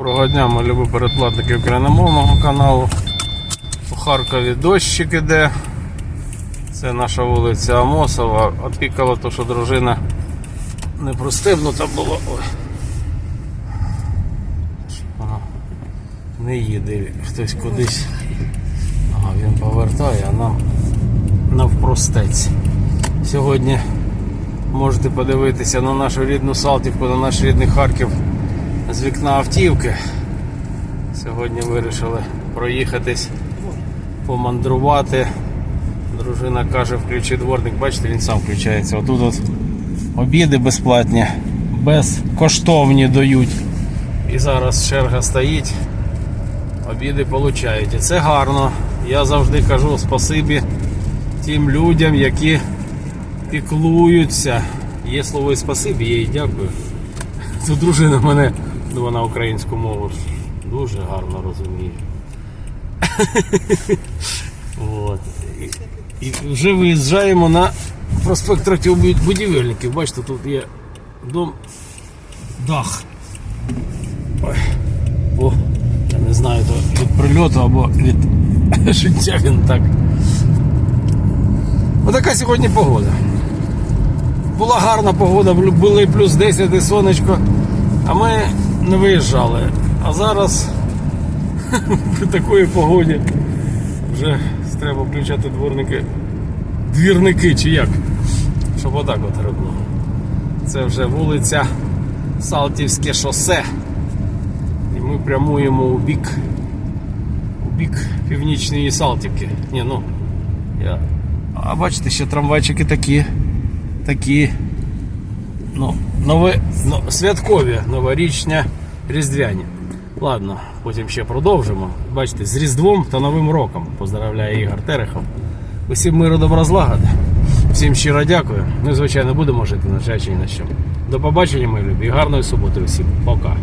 Доброго дня, ми любі передплатники україномовного каналу. У Харкові дощик іде. Це наша вулиця Амосова. Опікала то, що дружина не пристебнута була. Вона не їде хтось кудись. Ага, він повертає, а нам навпростець. Сьогодні можете подивитися на нашу рідну Салтівку, на наш рідний Харків з вікна автівки. Сьогодні вирішили проїхатись, помандрувати. Дружина каже, включи дворник, бачите, він сам включається. Отут от обіди безплатні, безкоштовні дають. І зараз черга стоїть, обіди получають. І це гарно. Я завжди кажу спасибі тим людям, які піклуються. Є слово і спасибі, я їй дякую. Тут дружина мене, вона українську мову дуже гарно розуміє. От. І, вже виїжджаємо на проспект Третього Бу- будівельників. Бачите, тут є дом дах. Ой. О, я не знаю, то від прильоту або від життя він так. Отака сьогодні погода. Була гарна погода, були плюс 10 і сонечко, а ми не виїжджали. А зараз при такої погоді вже треба включати дворники, двірники чи як, щоб отак от робило. Це вже вулиця Салтівське шосе. І ми прямуємо у бік, у бік північної Салтівки. Ні, ну, я... А бачите, ще трамвайчики такі такі ну, нове, ну, святкові, новорічні, різдвяні. Ладно, потім ще продовжимо. Бачите, з Різдвом та Новим роком. Поздравляю Ігор Терехов. Усім миру добра злагоди. Всім щиро дякую. Ну, і, звичайно, будемо жити на чачі і на що. До побачення, мої любі. Гарної суботи усім. Пока.